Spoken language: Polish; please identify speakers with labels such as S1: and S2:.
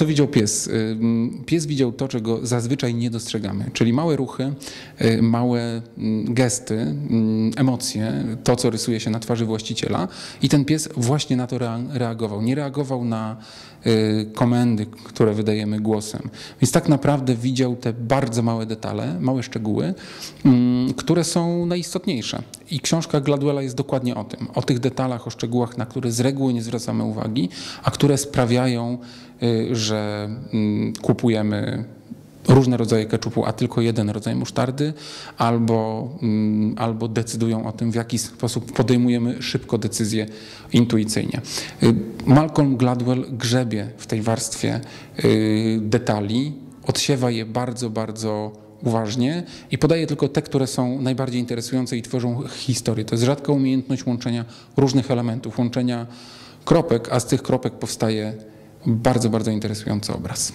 S1: co widział pies? Pies widział to, czego zazwyczaj nie dostrzegamy, czyli małe ruchy, y, małe mm, gesty, mm, emocje, to, co rysuje się na twarzy właściciela i ten pies właśnie na to rea- reagował. Nie reagował na y, komendy, które wydajemy głosem. Więc tak naprawdę widział te bardzo małe detale, małe szczegóły, mm, które są najistotniejsze. I książka Gladwella jest dokładnie o tym, o tych detalach, o szczegółach, na które z reguły nie zwracamy uwagi, a które sprawiają, y, że mm, kupujemy różne rodzaje keczupu, a tylko jeden rodzaj musztardy, albo, mm, albo decydują o tym, w jaki sposób podejmujemy szybko decyzje intuicyjnie. Y, Malcolm Gladwell grzebie w tej warstwie y, detali, odsiewa je bardzo, bardzo uważnie i podaje tylko te, które są najbardziej interesujące i tworzą historię. To jest rzadka umiejętność łączenia różnych elementów, łączenia kropek, a z tych kropek powstaje bardzo, bardzo interesujący obraz.